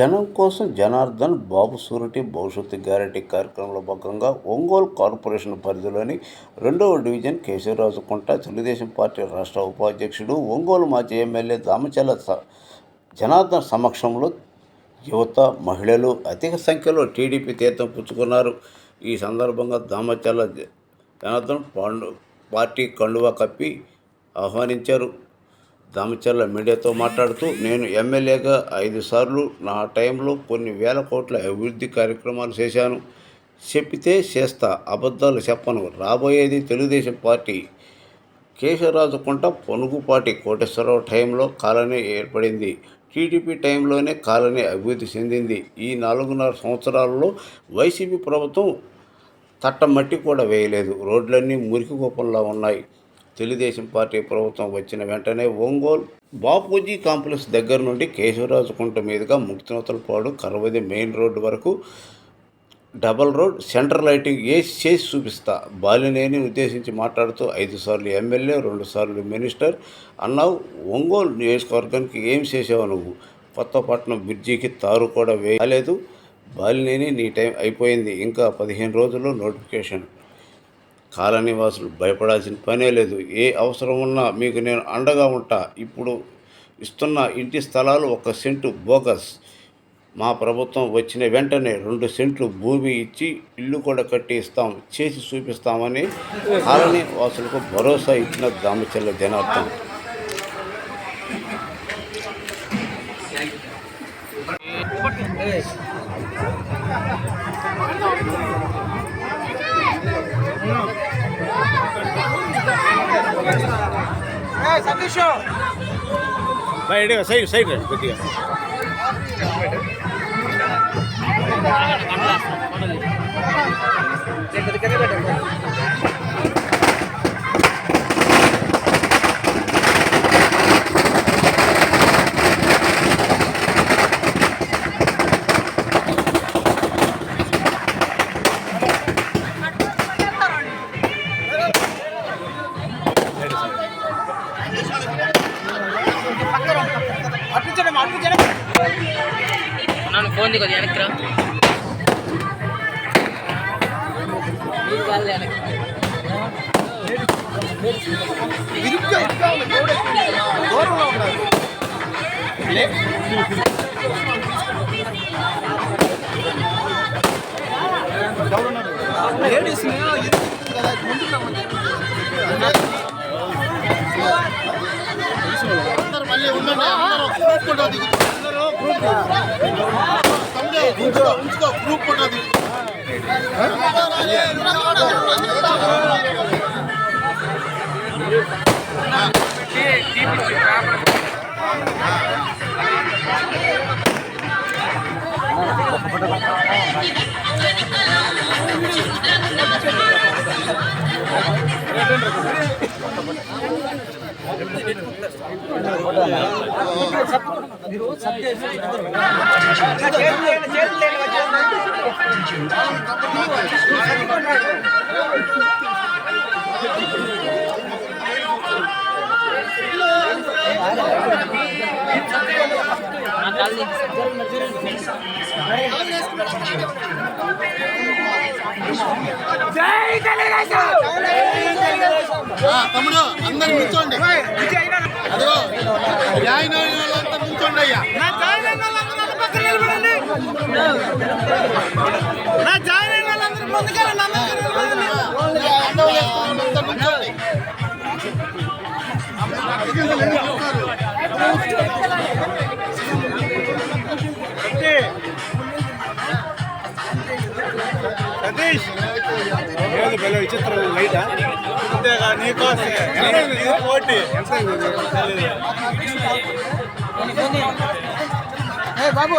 జనం కోసం జనార్దన్ బాబు సూరిటీ భవిష్యత్తు గ్యారంటీ కార్యక్రమంలో భాగంగా ఒంగోలు కార్పొరేషన్ పరిధిలోని రెండవ డివిజన్ కేశవరాజు కుంట తెలుగుదేశం పార్టీ రాష్ట్ర ఉపాధ్యక్షుడు ఒంగోలు మాజీ ఎమ్మెల్యే దామచల స- జనార్దన్ సమక్షంలో యువత మహిళలు అధిక సంఖ్యలో టీడీపీ తీర్థం పుచ్చుకున్నారు. ఈ సందర్భంగా దామచల జనార్దన్ పాండు పార్టీ కండువా కప్పి ఆహ్వానించారు. దామచర్ల మీడియాతో మాట్లాడుతూ నేను ఎమ్మెల్యేగా ఐదు సార్లు నా టైంలో కొన్ని వేల కోట్ల అభివృద్ధి కార్యక్రమాలు చేశాను. చెప్పితే చేస్తా అబద్ధాలు చెప్పను. రాబోయేది తెలుగుదేశం పార్టీ. కేశవరాజు కుంట పొనుగుపాటి కోటేశ్వరరావు టైంలో కాలనీ ఏర్పడింది. టీడీపీ టైంలోనే కాలనీ అభివృద్ధి చెందింది. ఈ నాలుగున్నర సంవత్సరాలలో వైసీపీ ప్రభుత్వం తట్టమట్టి కూడా వేయలేదు. రోడ్లన్నీ మురికి కూపంలా ఉన్నాయి. తెలుగుదేశం పార్టీ ప్రభుత్వం వచ్చిన వెంటనే ఒంగోలు బాపూజీ కాంప్లెక్స్ దగ్గర నుండి కేశవరాజు కుంట మీదుగా ముక్తినోతలపాడు కరవది మెయిన్ రోడ్డు వరకు డబల్ రోడ్ సెంటర్ లైటింగ్ వేసి చేసి చూపిస్తా. బాలినేని ఉద్దేశించి మాట్లాడుతూ ఐదు సార్లు ఎమ్మెల్యే రెండు సార్లు మినిస్టర్ అన్నావు. ఒంగోలు నియోజకవర్గానికి ఏం చేసావు నువ్వు? కొత్తపట్నం బ్రిడ్జికి తారు కూడా వేయలేదు. బాలినేని నీ టైం అయిపోయింది. ఇంకా పదిహేను రోజుల్లో నోటిఫికేషన్ కాలనివాసులు భయపడాల్సిన పనే లేదు. ఏ అవసరం ఉన్నా మీకు నేను అండగా ఉంటా. ఇప్పుడు ఇస్తున్న ఇంటి స్థలాలు ఒక సెంటు బోగస్. మా ప్రభుత్వం వచ్చిన వెంటనే రెండు సెంట్లు భూమి ఇచ్చి ఇల్లు కూడా కట్టి ఇస్తాం చేసి చూపిస్తామని కాలనీ వాసులకు భరోసా ఇచ్చిన దామచల్ల జనార్దన్. సైడ్ சதீஷோ சைடு சைடு கொத்தியா கண்ணா మీరు సత్య తమ్ముడు అందరు కూర్చోండి అదిగో న్యాయ వాళ్ళంతా కూర్చోండి అయ్యా అంతా కూర్చోండి సతీష్ ఏది భలే విచిత్రం లైట్ అంతేగా నీకోసే ఇది పోటీ బాబు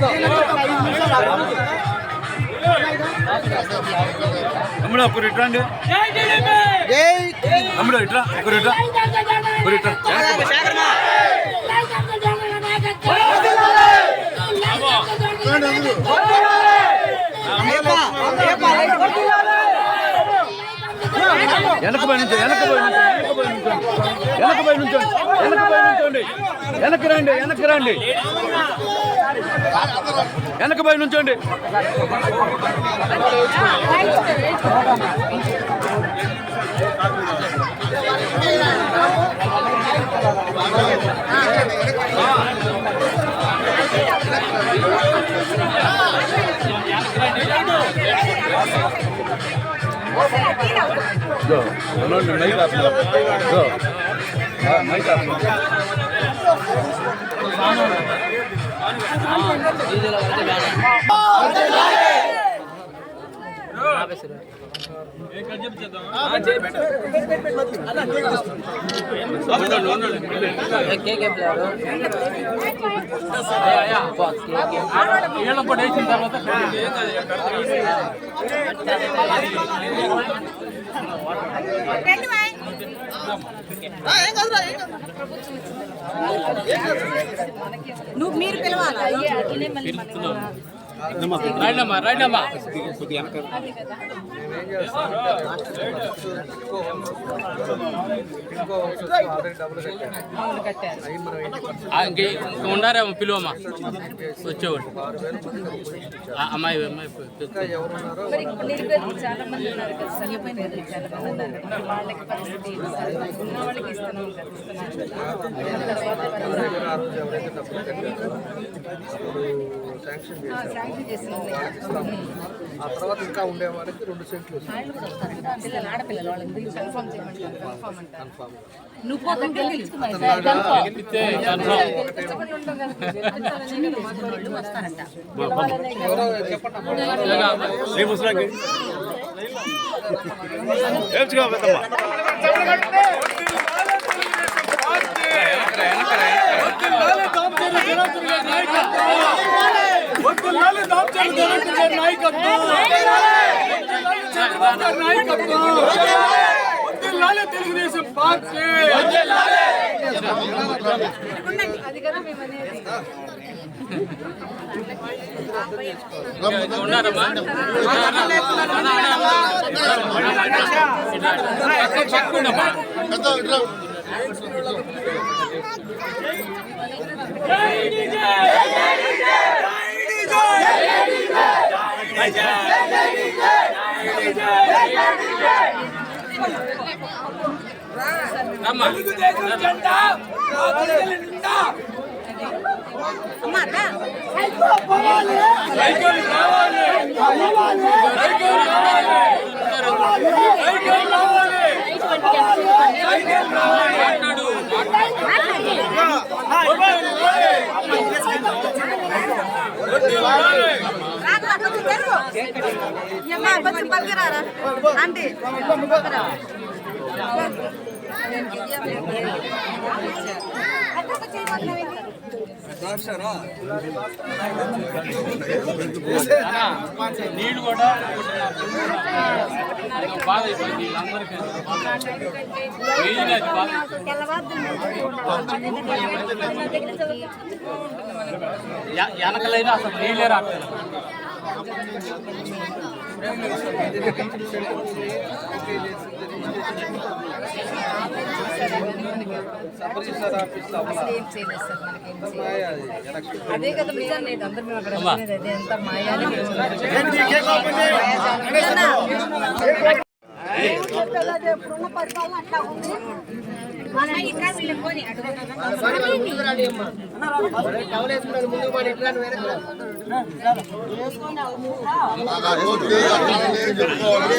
సీఎం తమ్ముడు ఒకరు ఇట్రా అండి. తమ్ముడు ఇట్రా ఒకరు ఇట్రా ఒకరు ఇట్రా వెనక పోయి నుంచి వెనక పోయి నుంచి వెనక పోయి నుంచి. వెనక పోయి నుంచోండి. వెనక రండి వెనక రండి. వెనక పోయి నుంచోండి. ఉండండి మైక్ ఆపండి సో మైక్ ఆపండి ఏళ్ళ పడేసిన తర్వాత నువ్వు మీరు పిలవాలా? ఉండారేమో పిలువమ్మా వచ్చేవాడు అమ్మాయి అమ్మాయి ఉన్నారు శాంక్షన్ చేశారు ఆ తర్వాత ఇంకా ఉండే వాళ్ళకి రెండు సెంట్లు. పిల్లలు ఆడపిల్లలు వాళ్ళని దీన్ని కన్ఫర్మ్ చేయమంటారు కన్ఫర్మ్ అంటారు నువ్వు కన్ఫర్మ్ గెలిపించకుండా ఉంటాం కదా. గెలిపించాలని కదా మాకు వాళ్ళు వస్తారంట గెలవాలనే కదా. ఏ ముసలాకి ఏడ్చుకో పెద్దమ్మ అది కదా మేము అనేది ఉన్నారమ్మా చెక్కుండమ్మా పెద్ద ఇట్లా రమ్మా అమ్మా రా. రారా, కొంచెం జరుగు. అంటే కొంచెం నీళ్ళు కూడా బాధ అయిపోయింది వెనకలైనా అసలు నీళ్ళే రావట్లేదు అదే కదా నిజం లేదు అందరూ మేము అక్కడ అదే ఎంత మాయా అట్లా నేను చెప్పుకోవాలి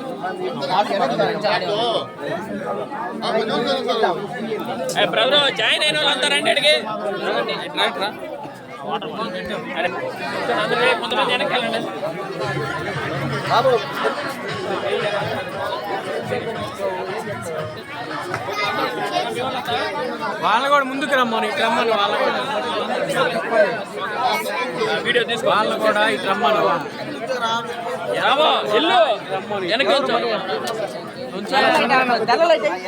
బ్రదర్ జాయిన్ అయిన వాళ్ళంతా రండి అడిగి. కొంతమంది వెనక్కి వెళ్ళండి. వాళ్ళు కూడా ముందుకు రమ్మని ఇటు రమ్మని వాళ్ళు కూడా. వీడియో తీసుకో. వాళ్ళు కూడా ఇటు రమ్మని రావో ఇల్లు వెనక్కి ఉంచు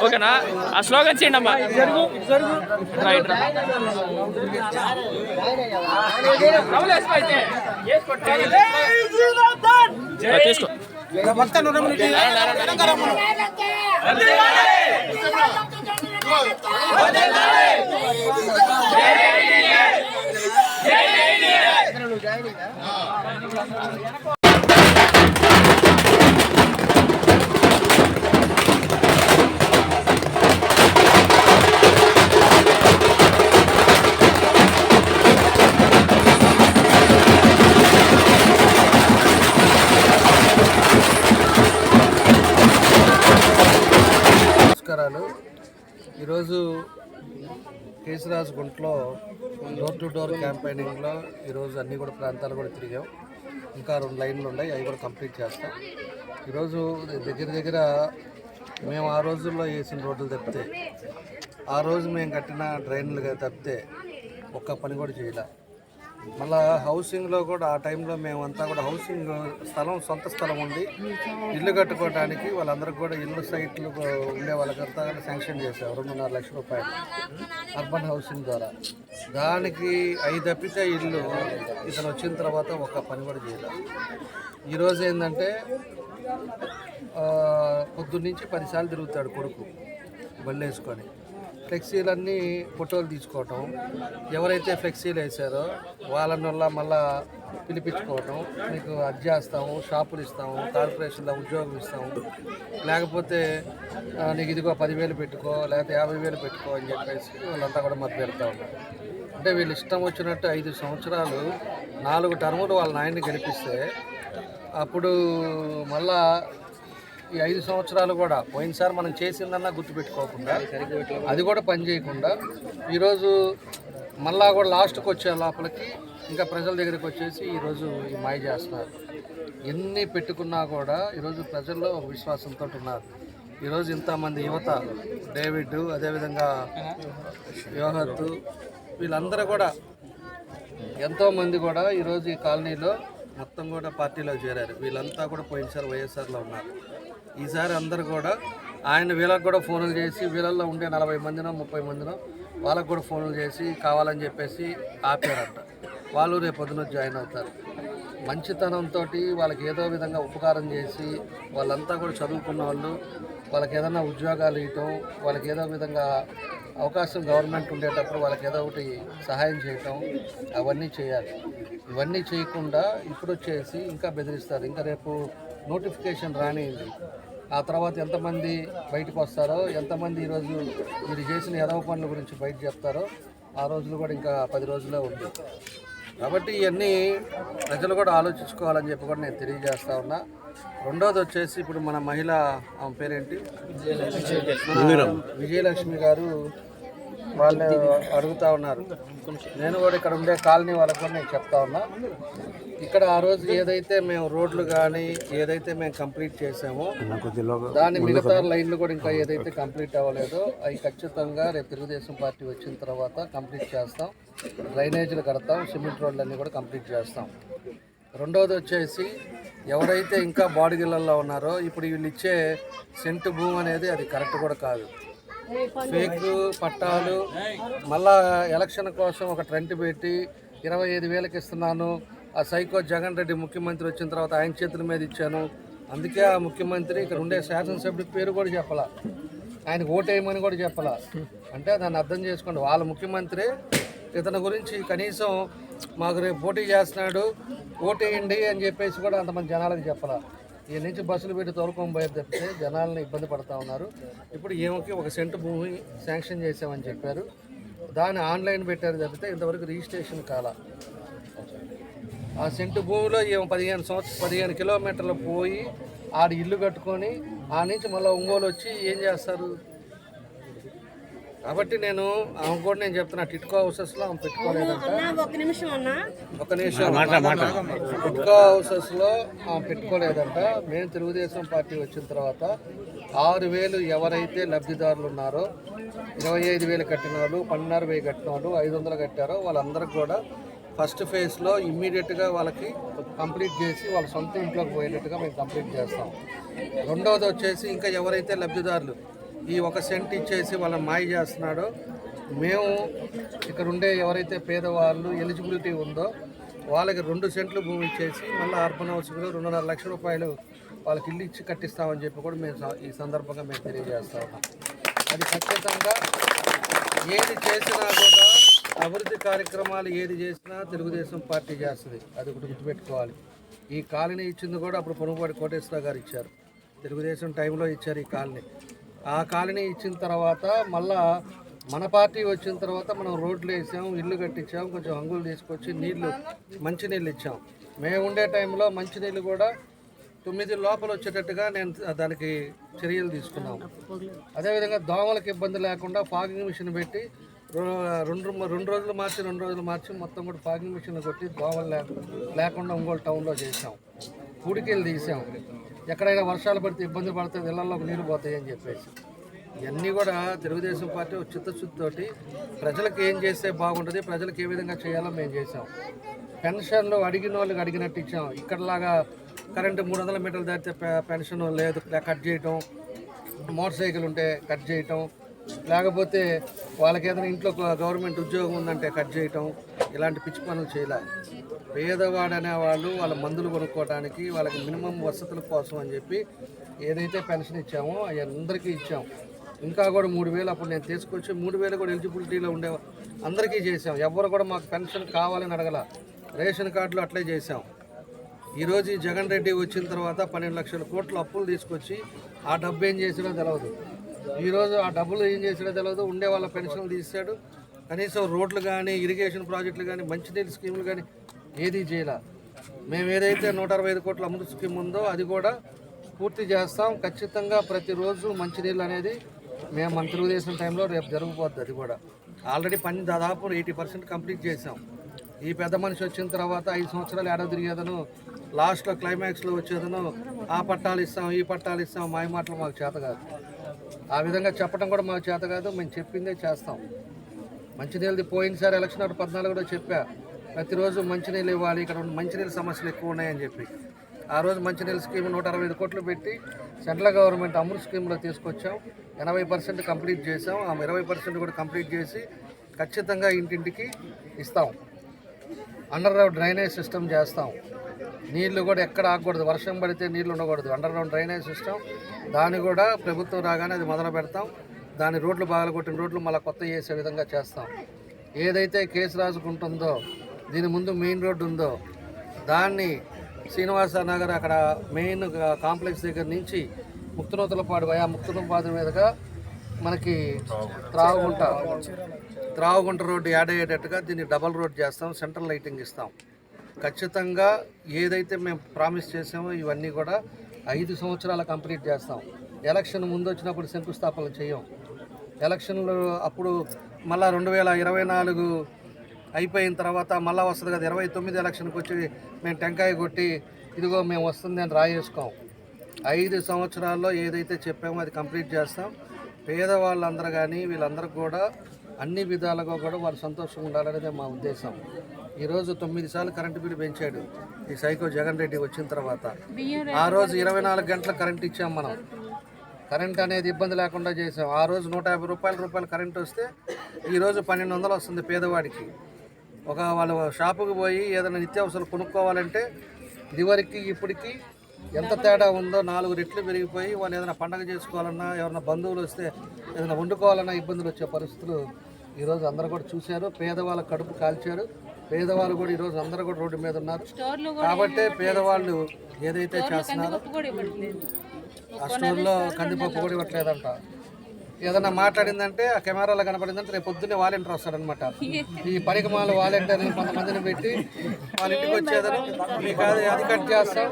ఓకేనా? ఆ స్లోగన్ చేయండి అమ్మా. రైట్ రా. ఆ, తీసుకో. కేసరాజ్ గుంట్లో డోర్ టు డోర్ క్యాంపెయినింగ్లో ఈరోజు అన్నీ కూడా ప్రాంతాలు కూడా తిరిగాం. ఇంకా రెండు లైన్లు ఉన్నాయి అవి కూడా కంప్లీట్ చేస్తాం. ఈరోజు దగ్గర దగ్గర మేము ఆ రోజుల్లో వేసిన రోడ్లు తప్పితే ఆ రోజు మేము కట్టిన డ్రైన్లుగా తప్పితే ఒక్క పని కూడా చేయలే. మళ్ళా హౌసింగ్లో కూడా ఆ టైంలో మేమంతా కూడా హౌసింగ్ స్థలం సొంత స్థలం ఉంది. ఇల్లు కట్టుకోవడానికి వాళ్ళందరికీ కూడా ఇల్లు సైట్లు ఉండే వాళ్ళకంతా శాంక్షన్ చేశారు. రెండున్నర లక్షల రూపాయలు అర్బన్ హౌసింగ్ ద్వారా. దానికి ఐదు తప్పితే ఇల్లు ఇతను వచ్చిన తర్వాత ఒక పని కూడా చేయలేదు. ఈరోజు ఏంటంటే ఆ, పొద్దున్నుంచి పదిసార్లు తిరుగుతాడు కొడుకు బళ్ళు వేసుకొని. ఫ్లెక్సీలన్నీ ఫోటోలు తీసుకోవటం ఎవరైతే ఫ్లెక్సీలు వేసారో వాళ్ళని వల్ల మళ్ళా పిలిపించుకోవటం మీకు అది చేస్తాము షాపులు ఇస్తాము కార్పొరేషన్లో ఉద్యోగం ఇస్తాము. లేకపోతే నీకు ఇదిగో పదివేలు పెట్టుకో లేకపోతే యాభై వేలు పెట్టుకో అని చెప్పేసి వాళ్ళంతా కూడా మాకు పెడతా ఉన్నారు. అంటే వీళ్ళు ఇష్టం వచ్చినట్టు ఐదు సంవత్సరాలు నాలుగు టర్ములు వాళ్ళ నాయన్ని గెలిపిస్తే అప్పుడు మళ్ళా ఈ ఐదు సంవత్సరాలు కూడా పోయినసారి మనం చేసిందన్నా గుర్తుపెట్టుకోకుండా అది కూడా పని చేయకుండా ఈరోజు మళ్ళా కూడా లాస్ట్కి వచ్చే లోపలికి ఇంకా ప్రజల దగ్గరికి వచ్చేసి ఈరోజు ఈ మాయ చేస్తున్నారు. ఎన్ని పెట్టుకున్నా కూడా ఈరోజు ప్రజల్లో విశ్వాసంతో ఉన్నారు. ఈరోజు ఇంతమంది యువత డేవిడ్ అదేవిధంగా యోహత్తు వీళ్ళందరూ కూడా ఎంతోమంది కూడా ఈరోజు ఈ కాలనీలో మొత్తం కూడా పార్టీలో చేరారు. వీళ్ళంతా కూడా పోయినసారి వైఎస్ఆర్లో ఉన్నారు. ఈసారి అందరూ కూడా ఆయన వీళ్ళకి కూడా ఫోన్లు చేసి వీళ్ళల్లో ఉండే నలభై మందినో ముప్పై మందినో వాళ్ళకు కూడా ఫోన్లు చేసి కావాలని చెప్పేసి ఆపారంట. వాళ్ళు రేపు పొద్దున జాయిన్ అవుతారు. మంచితనంతో వాళ్ళకి ఏదో విధంగా ఉపకారం చేసి వాళ్ళంతా కూడా చదువుకున్న వాళ్ళు వాళ్ళకి ఏదైనా ఉద్యోగాలు ఇవ్వటం వాళ్ళకి ఏదో విధంగా అవకాశం గవర్నమెంట్ ఉండేటప్పుడు వాళ్ళకి ఏదో ఒకటి సహాయం చేయటం అవన్నీ చేయాలి. ఇవన్నీ చేయకుండా ఇప్పుడు వచ్చేసి ఇంకా బెదిరిస్తారు. ఇంకా రేపు నోటిఫికేషన్ రానియండి ఆ తర్వాత ఎంతమంది బయటకు వస్తారో ఎంతమంది ఈరోజు మీరు చేసిన ఎదవ పనుల గురించి బయట చెప్తారో ఆ రోజులు కూడా ఇంకా పది రోజులే ఉంది. కాబట్టి ఇవన్నీ ప్రజలు కూడా ఆలోచించుకోవాలని చెప్పి కూడా నేను తెలియజేస్తా ఉన్నా. రెండోది వచ్చేసి ఇప్పుడు మన మహిళ ఆమె పేరేంటి? విజయలక్ష్మి గారు వాళ్ళు అడుగుతా ఉన్నారు. నేను కూడా ఇక్కడ ఉండే కాలనీ వాళ్ళకు కూడా నేను చెప్తా ఉన్నా. ఇక్కడ ఆ రోజు ఏదైతే మేము రోడ్లు కానీ ఏదైతే మేము కంప్లీట్ చేసామో దాని మిగతా లైన్లు కూడా ఇంకా ఏదైతే కంప్లీట్ అవ్వలేదో అవి ఖచ్చితంగా రేపు తెలుగుదేశం పార్టీ వచ్చిన తర్వాత కంప్లీట్ చేస్తాం. డ్రైనేజీలు కడతాం సిమెంట్ రోడ్లన్నీ కూడా కంప్లీట్ చేస్తాం. రెండవది వచ్చేసి ఎవరైతే ఇంకా బాడీగిళ్ళల్లో ఉన్నారో ఇప్పుడు వీళ్ళు ఇచ్చే సెంటు భూమి అనేది అది కరెక్ట్ కూడా కాదు. ఫేక్ పట్టాలు మళ్ళా ఎలక్షన్ కోసం ఒక ట్రెంట్ పెట్టి ఇరవై ఐదు వేలకు ఇస్తున్నాను. ఆ సైకో జగన్ రెడ్డి ముఖ్యమంత్రి వచ్చిన తర్వాత ఆయన చేతుల మీద ఇచ్చాను. అందుకే ఆ ముఖ్యమంత్రి ఇక్కడ ఉండే శాసనసభ్యుడి పేరు కూడా చెప్పాల. ఆయనకు ఓటేయమని కూడా చెప్పాల. అంటే దాన్ని అర్థం చేసుకోండి. వాళ్ళ ముఖ్యమంత్రి ఇతని గురించి కనీసం మాకు రేపు పోటీ చేస్తున్నాడు ఓటేయండి అని చెప్పేసి కూడా అంతమంది జనాలకు చెప్పాల. ఈ నుంచి బస్సులు పెట్టి తోలుకొని పోయేది తప్పితే జనాలను ఇబ్బంది పడతా ఉన్నారు. ఇప్పుడు ఏమకి ఒక సెంటు భూమి శాంక్షన్ చేసామని చెప్పారు. దాన్ని ఆన్లైన్ పెట్టారు తప్పితే ఇంతవరకు రిజిస్ట్రేషన్ కాల. ఆ సెంటు భూమిలో ఏమో పదిహేను సంవత్సరం పదిహేను కిలోమీటర్లు పోయి ఆడ ఇల్లు కట్టుకొని ఆ నుంచి మళ్ళీ ఒంగోలు వచ్చి ఏం చేస్తారు? కాబట్టి నేను ఆమె కూడా నేను చెప్తున్నా టిట్కో హౌసెస్లో ఆమె పెట్టుకోలేదంట. ఒక నిమిషం అన్నా. ఒక నిమిషం. టిట్కో హౌసెస్లో ఆమె పెట్టుకోలేదంట. మేము తెలుగుదేశం పార్టీ వచ్చిన తర్వాత ఆరు వేలు ఎవరైతే లబ్ధిదారులు ఉన్నారో ఇరవై ఐదు వేలు కట్టిన వాళ్ళు పన్నెండున్నర వెయ్యి కట్టిన వాళ్ళు ఐదు వందలు కట్టారో వాళ్ళందరికీ కూడా ఫస్ట్ ఫేజ్లో ఇమ్మీడియట్గా వాళ్ళకి కంప్లీట్ చేసి వాళ్ళ సొంత ఇంట్లోకి పోయేటట్టుగా మేము కంప్లీట్ చేస్తాం. రెండవది వచ్చేసి ఇంకా ఎవరైతే లబ్ధిదారులు ఈ ఒక సెంట్ ఇచ్చేసి వాళ్ళని మాయ చేస్తున్నాడో. మేము ఇక్కడ ఉండే ఎవరైతే పేదవాళ్ళు ఎలిజిబిలిటీ ఉందో వాళ్ళకి రెండు సెంట్లు భూమి ఇచ్చేసి మళ్ళీ అర్బన్ హౌసింగ్లో రెండున్నర లక్షల రూపాయలు వాళ్ళకి ఇల్లు ఇచ్చి కట్టిస్తామని చెప్పి కూడా మేము ఈ సందర్భంగా మేము తెలియజేస్తా ఉన్నాం. అది ఖచ్చితంగా ఏది చేసినా కూడా అభివృద్ధి కార్యక్రమాలు ఏది చేసినా తెలుగుదేశం పార్టీ చేస్తుంది. అది ఒకటి గుర్తుపెట్టుకోవాలి. ఈ కాలనీ ఇచ్చింది కూడా అప్పుడు పొనుపాటి కోటేశ్వర గారు ఇచ్చారు. తెలుగుదేశం టైంలో ఇచ్చారు ఈ కాలనీ. ఆ కాలనీ ఇచ్చిన తర్వాత మళ్ళా మన పార్టీ వచ్చిన తర్వాత మనం రోడ్లు వేసాం ఇల్లు కట్టించాం కొంచెం అంగులు తీసుకొచ్చి నీళ్ళు మంచినీళ్ళు ఇచ్చాం. మేము ఉండే టైంలో మంచినీళ్ళు కూడా తొమ్మిది లోపల వచ్చేటట్టుగా నేను దానికి చర్యలు తీసుకున్నాం. అదేవిధంగా దోమలకు ఇబ్బంది లేకుండా ఫాగింగ్ మిషన్ పెట్టి రెండు రెండు రోజులు మార్చి రెండు రోజులు మార్చి మొత్తం కూడా ఫాగింగ్ మిషన్ కొట్టి దోమలు లేక లేకుండా ఒంగోలు టౌన్లో చేసాం కుడికెళ్ళి తీసాం. ఎక్కడైనా వర్షాలు పడితే ఇబ్బంది పడితే ఇళ్ళలోకి నీళ్ళు పోతాయి అని చెప్పేసి. ఇవన్నీ కూడా తెలుగుదేశం పార్టీ ఒక చిత్తశుద్ధితోటి ప్రజలకు ఏం చేస్తే బాగుంటుంది ప్రజలకు ఏ విధంగా చేయాలో మేము చేసాం పెన్షన్లు అడిగిన వాళ్ళకి అడిగినట్టు ఇచ్చాం. ఇక్కడలాగా కరెంటు మూడు వందల మీటర్లు దాటితే పె- పెన్షన్ లేదు. కట్ చేయటం మోటార్ సైకిల్ ఉంటే కట్ చేయటం లేకపోతే వాళ్ళకి ఏదైనా ఇంట్లో గవర్నమెంట్ ఉద్యోగం ఉందంటే కట్ చేయటం ఇలాంటి పిచ్చి పనులు చేయాలి. పేదవాడు అనేవాళ్ళు వాళ్ళ మందులు కొనుక్కోవడానికి వాళ్ళకి మినిమం వసతుల కోసం అని చెప్పి ఏదైతే పెన్షన్ ఇచ్చామో అవి అందరికీ ఇచ్చాం. ఇంకా కూడా మూడు వేలు అప్పుడు నేను తీసుకొచ్చి మూడు వేలు కూడా ఎలిజిబిలిటీలో ఉండే అందరికీ చేసాం ఎవరు కూడా మాకు పెన్షన్ కావాలని అడగల. రేషన్ కార్డులు అట్లే చేసాం ఈరోజు ఈ జగన్ రెడ్డి వచ్చిన తర్వాత పన్నెండు లక్షల కోట్లు అప్పులు తీసుకొచ్చి ఆ డబ్బు ఏం చేసినో తెలియదు ఈరోజు ఆ డబ్బులు ఏం చేసినో తెలియదు ఉండే వాళ్ళ పెన్షన్లు తీసాడు కనీసం రోడ్లు కానీ ఇరిగేషన్ ప్రాజెక్టులు కానీ మంచినీళ్ళ స్కీములు కానీ ఏదీ చేయాల మేము ఏదైతే నూట అరవై ఐదు కోట్ల అమృత స్కీమ్ ఉందో అది కూడా పూర్తి చేస్తాం. ఖచ్చితంగా ప్రతిరోజు మంచినీళ్ళు అనేది మేము మన తెలుగుదేశం టైంలో రేపు జరగబోద్ది అది కూడా. ఆల్రెడీ పని దాదాపు ఎయిటీ పర్సెంట్ కంప్లీట్ చేసాం ఈ పెద్ద మనిషి వచ్చిన తర్వాత ఐదు సంవత్సరాలు ఏడాది తిరిగేదను లాస్ట్లో క్లైమాక్స్లో వచ్చేదను ఆ పట్టాలు ఇస్తాం ఈ పట్టాలు ఇస్తాం మాయ మాటలు మాకు చేత కాదు. ఆ విధంగా చెప్పడం కూడా మాకు చేత కాదు. మేము చెప్పిందే చేస్తాం. మంచినీళ్ళది పోయినసారి ఎలక్షన్ అప్పుడు పద్నాలుగులో చెప్పా. ప్రతిరోజు మంచినీళ్ళు ఇవ్వాలి ఇక్కడ మంచినీళ్ళ సమస్యలు ఎక్కువ ఉన్నాయని చెప్పి. ఆ రోజు మంచినీళ్ళ స్కీమ్ నూట అరవై ఐదు కోట్లు పెట్టి సెంట్రల్ గవర్నమెంట్ అమృత్ స్కీమ్లో తీసుకొచ్చాం. ఎనభై పర్సెంట్ కంప్లీట్ చేసాం ఆ ఇరవై పర్సెంట్ కూడా కంప్లీట్ చేసి ఖచ్చితంగా ఇంటింటికి ఇస్తాం. అండర్ గ్రౌండ్ డ్రైనేజ్ సిస్టమ్ చేస్తాం. నీళ్ళు కూడా ఎక్కడ ఆగకూడదు. వర్షం పడితే నీళ్ళు ఉండకూడదు. Underground drainage system. దాన్ని కూడా ప్రభుత్వం రాగానే అది మొదలు పెడతాం. దాని రోడ్లు బాగలగొట్టిన రోడ్లు మళ్ళీ కొత్త చేసే విధంగా చేస్తాం. ఏదైతే కేసు రాజుకుంటుందో దీని ముందు మెయిన్ రోడ్డు ఉందో దాన్ని శ్రీనివాస నగర్ అక్కడ మెయిన్ కాంప్లెక్స్ దగ్గర నుంచి ముక్తనూతలపాడు వయా ముక్తనూపాడు మీదుగా మనకి త్రావుగుంట త్రావుగుంట రోడ్డు యాడ్ అయ్యేటట్టుగా దీన్ని డబల్ రోడ్ చేస్తాం సెంట్రల్ లైటింగ్ ఇస్తాం. ఖచ్చితంగా ఏదైతే మేము ప్రామిస్ చేసామో ఇవన్నీ కూడా ఐదు సంవత్సరాలు కంప్లీట్ చేస్తాం. ఎలక్షన్ ముందు వచ్చినప్పుడు శంకుస్థాపన చేయం. ఎలక్షన్లు అప్పుడు మళ్ళా రెండు వేల ఇరవై నాలుగు అయిపోయిన తర్వాత మళ్ళా వస్తుంది కదా ఇరవై తొమ్మిది ఎలక్షన్కి వచ్చి మేము టెంకాయ కొట్టి ఇదిగో మేము వస్తుంది అని రాయేసుకోం. ఐదు సంవత్సరాల్లో ఏదైతే చెప్పామో అది కంప్లీట్ చేస్తాం. పేదవాళ్ళందరూ కానీ వీళ్ళందరికీ కూడా అన్ని విధాలుగా కూడా వాళ్ళు సంతోషంగా ఉండాలనేదే మా ఉద్దేశం. ఈరోజు తొమ్మిది సార్లు కరెంటు బిల్లు పెంచాడు ఈ సైకో జగన్ రెడ్డి వచ్చిన తర్వాత. ఆ రోజు ఇరవై నాలుగు గంటల కరెంట్ ఇచ్చాం మనం. కరెంట్ అనేది ఇబ్బంది లేకుండా చేసాం. ఆ రోజు నూట యాభై రూపాయల రూపాయలు కరెంట్ వస్తే ఈరోజు పన్నెండు వందలు వస్తుంది పేదవాడికి. ఒక వాళ్ళు షాపుకి పోయి ఏదైనా నిత్యావసరాలు కొనుక్కోవాలంటే ఇదివరకు ఇప్పటికి ఎంత తేడా ఉందో నాలుగు రెట్లు పెరిగిపోయి వాళ్ళు ఏదైనా పండగ చేసుకోవాలన్నా ఎవరైనా బంధువులు వస్తే ఏదైనా వండుకోవాలన్నా ఇబ్బందులు వచ్చే పరిస్థితులు ఈరోజు అందరూ కూడా చూశారు. పేదవాళ్ళ కడుపు కాల్చారు. పేదవాళ్ళు కూడా ఈరోజు అందరూ కూడా రోడ్డు మీద ఉన్నారు. కాబట్టి పేదవాళ్ళు ఏదైతే చేస్తున్నారో ఆ స్టోర్లో కందిపప్పు కూడా ఇవ్వట్లేదంట. ఏదన్నా మాట్లాడిందంటే ఆ కెమెరాలో కనపడిందంటే రేపు పొద్దున్నే వాలంటీర్ వస్తాడనమాట. ఈ పనికి మాల వాలంటీర్ని కొంతమందిని పెట్టి వాళ్ళ ఇంటికి వచ్చేదను మీకు అది అది కట్ చేస్తాం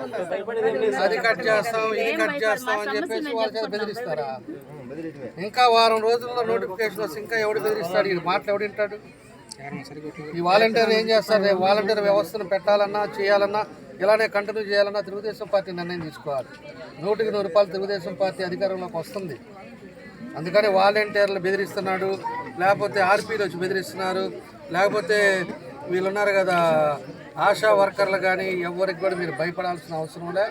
అది కట్ చేస్తాం ఇది కట్ చేస్తాం అని చెప్పేసి వాళ్ళ చేత బెదిరిస్తారా? ఇంకా వారం రోజుల్లో నోటిఫికేషన్ వస్తే ఇంకా ఎవడు బెదిరిస్తాడు? ఈ మాటలు ఎవడు వింటాడు? ఈ వాలంటీర్ ఏం చేస్తారు? రేపు వాలంటీర్ వ్యవస్థను పెట్టాలన్నా చేయాలన్నా ఇలానే కంటిన్యూ చేయాలన్నా తెలుగుదేశం పార్టీ నిర్ణయం తీసుకోవాలి. నూటికి నూరు రూపాయలు తెలుగుదేశం పార్టీ అధికారంలోకి వస్తుంది. అందుకని వాలంటీర్లు బెదిరిస్తున్నాడు లేకపోతే ఆర్పీలు వచ్చి బెదిరిస్తున్నారు లేకపోతే వీళ్ళు ఉన్నారు కదా ఆశా వర్కర్లు కానీ ఎవరికి కూడా మీరు భయపడాల్సిన అవసరం లే.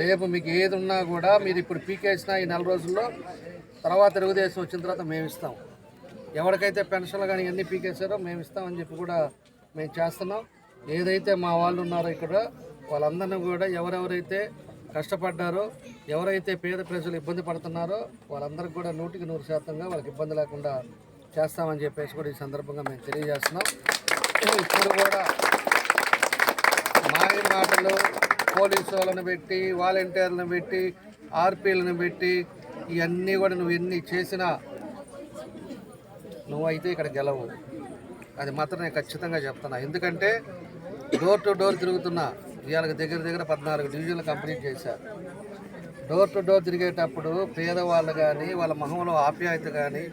రేపు మీకు ఏది ఉన్నా కూడా మీరు ఇప్పుడు పీకేసిన ఈ నెల రోజుల్లో తర్వాత తెలుగుదేశం వచ్చిన తర్వాత మేము ఇస్తాం. ఎవరికైతే పెన్షన్లు కానీ ఎన్ని పీకేసారో మేము ఇస్తామని చెప్పి కూడా మేము చేస్తున్నాం. ఏదైతే మా వాళ్ళు ఉన్నారో ఇక్కడ వాళ్ళందరినీ కూడా ఎవరెవరైతే కష్టపడ్డారో ఎవరైతే పేద ప్రజలు ఇబ్బంది పడుతున్నారో వాళ్ళందరికీ కూడా నూటికి నూరు శాతంగా వాళ్ళకి ఇబ్బంది లేకుండా చేస్తామని చెప్పేసి కూడా ఈ సందర్భంగా మేము తెలియజేస్తున్నాం. ఇప్పుడు కూడా మాయ మాటలు పోలీసు వాళ్ళని పెట్టి వాలంటీర్లను పెట్టి ఆర్పీలను పెట్టి ఇవన్నీ కూడా నువ్వు ఎన్ని చేసినా నువ్వైతే ఇక్కడ గెలవు. అది మాత్రం నేను ఖచ్చితంగా చెప్తున్నా. ఎందుకంటే డోర్ టు డోర్ తిరుగుతున్నా ఇవాళ దగ్గర దగ్గర పద్నాలుగు డివిజన్లు కంప్లీట్ చేశారు. డోర్ టు డోర్ తిరిగేటప్పుడు పేదవాళ్ళు కానీ వాళ్ళ మొహంలో ఆప్యాయత కానీ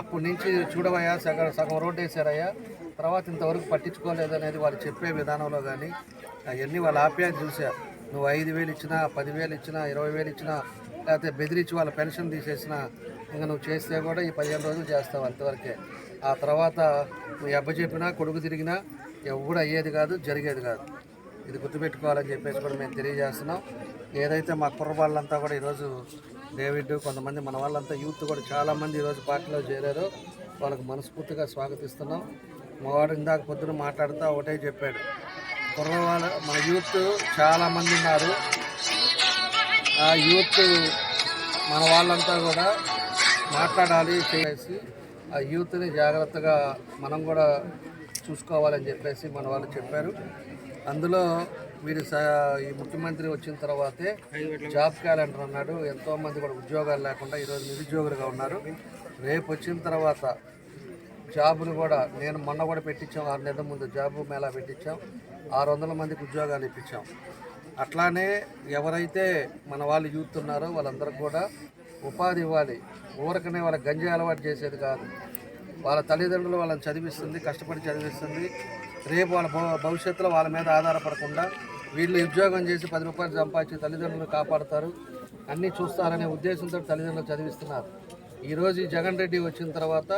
అప్పటి నుంచి చూడవయ్యా సగం సగం రోడ్డు వేసారయ్యా తర్వాత ఇంతవరకు పట్టించుకోలేదు అనేది వాళ్ళు చెప్పే విధానంలో కానీ అవన్నీ వాళ్ళ ఆప్యాయత చూశారు. నువ్వు ఐదు వేలు ఇచ్చినా పదివేలు ఇచ్చినా ఇరవై వేలు ఇచ్చినా లేకపోతే బెదిరించి వాళ్ళ పెన్షన్ తీసేసినా ఇంకా నువ్వు చేస్తే కూడా ఈ పదిహేను రోజులు చేస్తావు అంతవరకే. ఆ తర్వాత నువ్వు ఎబ్బ చెప్పినా కొడుకు తిరిగినా ఎవడు అయ్యేది కాదు జరిగేది కాదు. ఇది గుర్తుపెట్టుకోవాలని చెప్పేసి కూడా మేము తెలియజేస్తున్నాం. ఏదైతే మా కుర్రవాళ్ళంతా కూడా ఈరోజు డేవిడ్ కొంతమంది మన వాళ్ళంతా యూత్ కూడా చాలామంది ఈరోజు పార్టీలో చేరారు. వాళ్ళకు మనస్ఫూర్తిగా స్వాగతిస్తున్నాం. మావాడు ఇందాక పొద్దున మాట్లాడుతూ ఒకటే చెప్పాడు. కుర్రవాళ్ళ మన యూత్ చాలామంది ఉన్నారు. ఆ యూత్ మన వాళ్ళంతా కూడా మాట్లాడాలి చేసి ఆ యూత్ని జాగ్రత్తగా మనం కూడా చూసుకోవాలని చెప్పేసి మన వాళ్ళు చెప్పారు. అందులో వీడు స- ఈ ముఖ్యమంత్రి వచ్చిన తర్వాతే జాబ్ క్యాలెండర్ అన్నాడు. ఎంతోమంది కూడా ఉద్యోగాలు లేకుండా ఈరోజు నిరుద్యోగులుగా ఉన్నారు. రేపు వచ్చిన తర్వాత జాబులు కూడా నేను మొన్న కూడా పెట్టించాం. ఆరు నెలల ముందు జాబు మేళా పెట్టించాం. ఆరు వందల మందికి ఉద్యోగాలు ఇప్పించాం. అట్లానే ఎవరైతే మన వాళ్ళు యూత్ ఉన్నారో వాళ్ళందరికీ కూడా ఉపాధి ఇవ్వాలి. ఊరకనే వాళ్ళకి గంజి అలవాటు చేసేది కాదు. వాళ్ళ తల్లిదండ్రులు వాళ్ళని చదివిస్తుంది కష్టపడి చదివిస్తుంది. రేపు వాళ్ళ భవిష్యత్తులో వాళ్ళ మీద ఆధారపడకుండా వీళ్ళు ఉద్యోగం చేసి పది రూపాయలు సంపాదించి తల్లిదండ్రులు కాపాడతారు. అన్నీ చూస్తారనే ఉద్దేశంతో తల్లిదండ్రులు చదివిస్తున్నారు. ఈరోజు జగన్ రెడ్డి వచ్చిన తర్వాత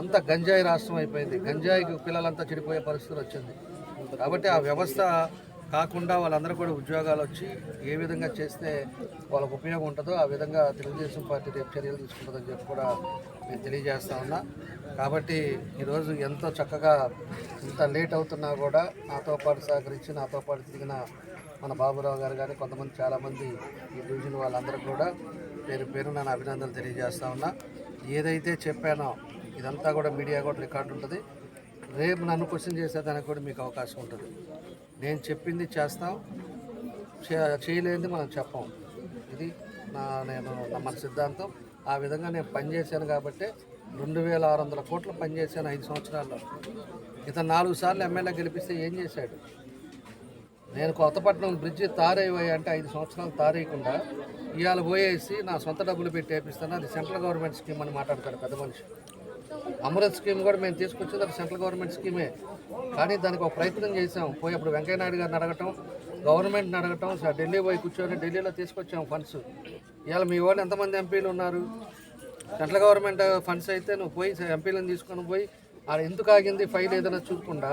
అంతా గంజాయి రాష్ట్రం అయిపోయింది. గంజాయికి పిల్లలంతా చెడిపోయే పరిస్థితి వచ్చింది. కాబట్టి ఆ వ్యవస్థ కాకుండా వాళ్ళందరూ కూడా ఉద్యోగాలు వచ్చి ఏ విధంగా చేస్తే వాళ్ళకు ఉపయోగం ఉంటుందో ఆ విధంగా తెలుగుదేశం పార్టీ రేపు చర్యలు తీసుకుంటుందని చెప్పి కూడా నేను తెలియజేస్తా ఉన్నా. కాబట్టి ఈరోజు ఎంతో చక్కగా ఇంత లేట్ అవుతున్నా కూడా నాతో పాటు సహకరించి నాతో పాటు తిరిగిన మన బాబురావు గారు కానీ కొంతమంది చాలామంది ఈ డివిజన్ వాళ్ళందరూ కూడా పేరు పేరు నేను అభినందనలు తెలియజేస్తా ఉన్నా. ఏదైతే చెప్పానో ఇదంతా కూడా మీడియా కూడా రికార్డు ఉంటుంది. రేపు నన్ను క్వశ్చన్ చేసేదానికి కూడా మీకు అవకాశం ఉంటుంది. నేను చెప్పింది చేస్తాం. చేయలేనిది మనం చెప్పం. ఇది నా నేను మన సిద్ధాంతం. ఆ విధంగా నేను పనిచేశాను కాబట్టి రెండు వేల ఆరు వందల కోట్లు పనిచేశాను ఐదు సంవత్సరాల్లో. ఇతను నాలుగు సార్లు ఎమ్మెల్యే గెలిపిస్తే ఏం చేశాడు? నేను కొత్తపట్నం బ్రిడ్జి తారేయ్యి అంటే ఐదు సంవత్సరాలు తారేయకుండా ఇవాళ పోయేసి నా సొంత డబ్బులు పెట్టి వేపిస్తాను. అది సెంట్రల్ గవర్నమెంట్ స్కీమ్ అని మాట్లాడతాడు పెద్ద మనిషి. అమృత్ స్కీమ్ కూడా మేము తీసుకొచ్చింది అది సెంట్రల్ గవర్నమెంట్ స్కీమే. కానీ దానికి ఒక ప్రయత్నం చేసాం పోయేప్పుడు వెంకయ్యనాయుడు గారిని అడగటం గవర్నమెంట్ని అడగటం సార్ ఢిల్లీ పోయి కూర్చొని ఢిల్లీలో తీసుకొచ్చాం ఫండ్స్. ఇవాళ మీ వాళ్ళు ఎంతమంది ఎంపీలు ఉన్నారు? సెంట్రల్ గవర్నమెంట్ ఫండ్స్ అయితే నువ్వు పోయి ఎంపీలను తీసుకొని పోయి ఆడ ఎందుకు ఆగింది ఫైల్ ఏదైనా చూడకుండా?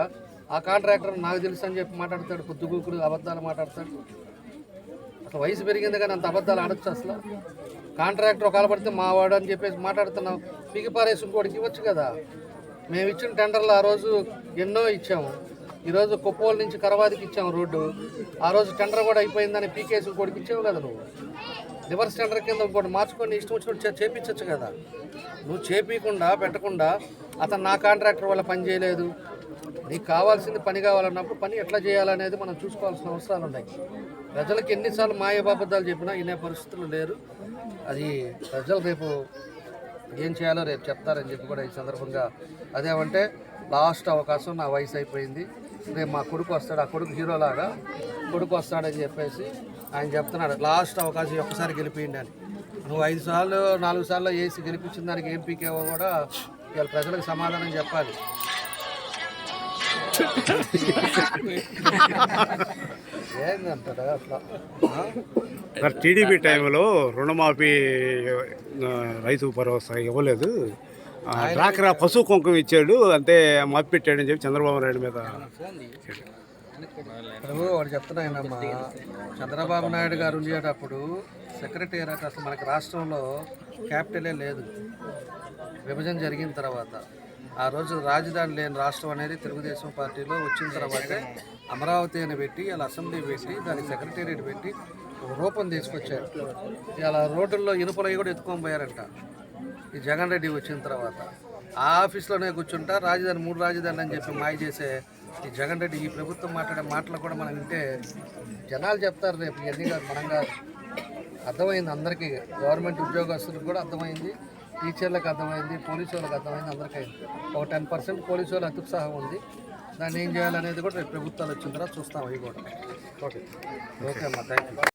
ఆ కాంట్రాక్టర్ నాకు తెలుసు అని చెప్పి మాట్లాడతాడు పొద్దుగూకుడు అబద్ధాలు మాట్లాడతాడు. అసలు వయసు పెరిగింది కానీ అంత అబద్ధాలు ఆడచ్చు అసలు. కాంట్రాక్టర్ ఒకవేళ పడితే మావాడు అని చెప్పేసి మాట్లాడుతున్నాం పీకి పారేసి ఇంకోటికి ఇవ్వచ్చు కదా. మేము ఇచ్చిన టెండర్లు ఆ రోజు ఎన్నో ఇచ్చాము. ఈరోజు కుప్పోల నుంచి కరవాదికి ఇచ్చాము రోడ్డు. ఆ రోజు టెండర్ కూడా అయిపోయిందని పీకేసి ఇంకోటికి ఇచ్చావు కదా నువ్వు. రివర్స్ టెండర్ కింద ఇంకోటి మార్చుకొని ఇష్టం వచ్చినట్టు చే- చేపించచ్చు కదా. నువ్వు చేపించకుండా పెట్టకుండా అతను నా కాంట్రాక్టర్ వల్ల పని చేయలేదు. నీకు కావాల్సింది పని కావాలన్నప్పుడు పని ఎట్లా చేయాలనేది మనం చూసుకోవాల్సిన అవసరాలు ఉన్నాయి. ప్రజలకు ఎన్నిసార్లు మాయబాబద్దాలు చెప్పినా ఇనే పరిస్థితులు లేరు. అది ప్రజలు రేపు ఏం చేయాలో రేపు చెప్తారని చెప్పి కూడా ఈ సందర్భంగా అదేమంటే లాస్ట్ అవకాశం నా వయసు అయిపోయింది. రేపు మా కొడుకు వస్తాడు ఆ కొడుకు హీరోలాగా కొడుకు వస్తాడని చెప్పేసి ఆయన చెప్తున్నాడు లాస్ట్ అవకాశం ఒక్కసారి గెలిపియండి అని. నువ్వు ఐదు సార్లు నాలుగు సార్లు వేసి గెలిపించిన దానికి ఏం పీకేవో కూడా ఇవాళ ప్రజలకు సమాధానం చెప్పాలి. ఏందంటారా అట్లా? టీడీపీ టైంలో రుణమాఫీ రైతు భరోసా ఇవ్వలేదు. ఆ, డ్వాక్రా పశువు కుంకుమ ఇచ్చాడు అంతే మాపి పెట్టాడని చెప్పి చంద్రబాబు నాయుడు మీద ఇప్పుడు వాడు చెప్తున్నాయనమ్మా చంద్రబాబు నాయుడు గారు ఉండేటప్పుడు సెక్రటేరియట్ అసలు మనకి రాష్ట్రంలో క్యాపిటలే లేదు. విభజన జరిగిన తర్వాత ఆ రోజు రాజధాని లేని రాష్ట్రం అనేది తెలుగుదేశం పార్టీలో వచ్చిన తర్వాతే అమరావతి అని పెట్టి అలా అసెంబ్లీ పెట్టి దానికి సెక్రటేరియట్ పెట్టి రూపం తీసుకొచ్చారు. ఇలా రోడ్డుల్లో ఇనుపలవి కూడా ఎత్తుకొని పోయారంట. ఈ జగన్ రెడ్డి వచ్చిన తర్వాత ఆ ఆఫీస్లోనే కూర్చుంటా రాజధాని మూడు రాజధానులు అని చెప్పి మాయ చేసే ఈ జగన్ రెడ్డి ఈ ప్రభుత్వం మాట్లాడే మాటలు కూడా మనం వింటే జనాలు చెప్తారు రేపు ఇవన్నీ కాదు మనం కాదు అర్థమైంది అందరికీ. గవర్నమెంట్ ఉద్యోగస్తులకు కూడా అర్థమైంది టీచర్లకు అర్థమైంది పోలీసు వాళ్ళకి అర్థమైంది అందరికీ ఒక టెన్ పర్సెంట్ పోలీసు వాళ్ళు అత్యుత్సాహం ఉంది. దాన్ని ఏం చేయాలనేది కూడా రేపు ప్రభుత్వాలు వచ్చిన తర్వాత చూస్తాం అవి కూడా. ఓకే. ఓకే అమ్మా థ్యాంక్ యూ